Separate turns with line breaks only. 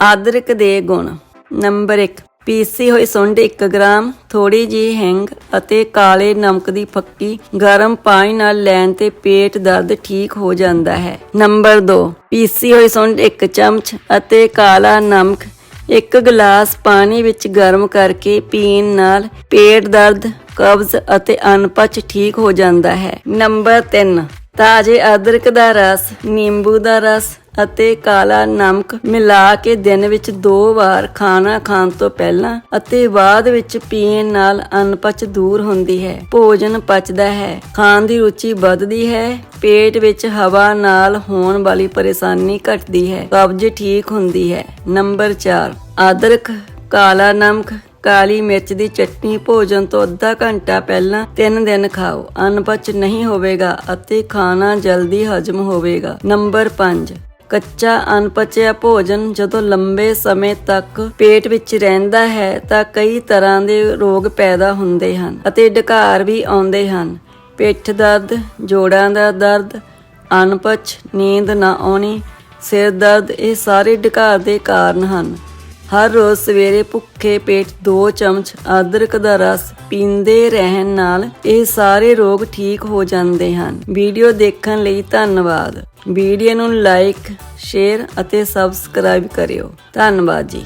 ਅਦਰਕ ਦੇ ਗੁਣ। ਨੰਬਰ 1 ਪੀਸੀ ਹੋਈ ਸੁੰਡ 1 ਗ੍ਰਾਮ ਥੋੜੀ ਜਿਹੀ ਹਿੰਗ ਅਤੇ ਕਾਲੇ ਨਮਕ ਦੀ ਫੱਕੀ ਗਰਮ ਪਾਣੀ ਨਾਲ ਲੈਣ ਤੇ ਪੇਟ ਦਰਦ ਠੀਕ ਹੋ ਜਾਂਦਾ ਹੈ। ਨੰਬਰ 2 ਪੀਸੀ ਹੋਈ ਸੁੰਡ 1 ਚਮਚ ਅਤੇ ਕਾਲਾ ਨਮਕ ਇੱਕ ਗਲਾਸ ਪਾਣੀ ਵਿੱਚ ਗਰਮ ਕਰਕੇ ਪੀਣ ਨਾਲ ਪੇਟ ਦਰਦ, ਕਬਜ਼ ਅਤੇ ਅਨਪਚ ਠੀਕ ਹੋ ਜਾਂਦਾ ਹੈ। ਨੰਬਰ 3 ਤਾਜ਼ੇ ਅਦਰਕ ਦਾ ਰਸ, ਨਿੰਬੂ ਦਾ ਰਸ ਅਤੇ ਕਾਲਾ ਨਮਕ ਮਿਲਾ ਕੇ ਦਿਨ ਵਿੱਚ ਦੋ ਵਾਰ ਖਾਣਾ ਖਾਣ ਤੋਂ ਪਹਿਲਾਂ ਅਤੇ ਬਾਅਦ ਵਿੱਚ ਪੀਣ ਨਾਲ ਅਨਪਚ ਦੂਰ ਹੁੰਦੀ ਹੈ। ਭੋਜਨ ਪਚਦਾ ਹੈ। ਖਾਣ ਦੀ ਰੁਚੀ ਵੱਧਦੀ ਹੈ। ਪੇਟ ਵਿੱਚ ਹਵਾ ਨਾਲ ਹੋਣ ਵਾਲੀ ਪਰੇਸ਼ਾਨੀ ਘਟਦੀ ਹੈ। ਕਬਜ਼ ਠੀਕ ਹੁੰਦੀ ਹੈ। ਨੰਬਰ 4 ਅਦਰਕ, ਕਾਲਾ ਨਮਕ, ਕਾਲੀ ਮਿਰਚ ਦੀ ਚਟਨੀ ਭੋਜਨ ਤੋਂ ਅੱਧਾ ਘੰਟਾ ਪਹਿਲਾਂ 3 ਦਿਨ ਖਾਓ। ਅਨਪਚ ਨਹੀਂ ਹੋਵੇਗਾ ਅਤੇ ਖਾਣਾ ਜਲਦੀ ਹਜਮ ਹੋਵੇਗਾ। ਨੰਬਰ 5 ਕੱਚਾ ਅਨਪਚਿਆ ਭੋਜਨ ਜਦੋਂ ਲੰਬੇ ਸਮੇਂ ਤੱਕ ਪੇਟ ਵਿੱਚ ਰਹਿੰਦਾ ਹੈ ਤਾਂ ਕਈ ਤਰ੍ਹਾਂ ਦੇ ਰੋਗ ਪੈਦਾ ਹੁੰਦੇ ਹਨ ਅਤੇ ਢਕਾਰ ਵੀ ਆਉਂਦੇ ਹਨ। ਪਿੱਠ ਦਰਦ, ਜੋੜਾਂ ਦਾ ਦਰਦ ਅਨਪਚ ਨੀਂਦ ਨਾ ਆਉਣੀ, ਸਿਰ ਦਰਦ ਇਹ ਸਾਰੇ ਢਕਾਰ ਦੇ ਕਾਰਨ ਹਨ। ਹਰ ਰੋਜ਼ ਸਵੇਰੇ ਭੁੱਖੇ ਪੇਟ 2 ਚਮਚ ਅਦਰਕ ਦਾ ਰਸ ਪੀਂਦੇ ਰਹਿਣ ਨਾਲ ਇਹ ਸਾਰੇ ਰੋਗ ਠੀਕ ਹੋ ਜਾਂਦੇ ਹਨ। ਵੀਡੀਓ ਦੇਖਣ ਲਈ ਧੰਨਵਾਦ। ਵੀਡੀਓ ਨੂੰ ਲਾਈਕ ਸ਼ੇਅਰ ਅਤੇ ਸਬਸਕ੍ਰਾਈਬ ਕਰਿਓ। ਧੰਨਵਾਦ ਜੀ।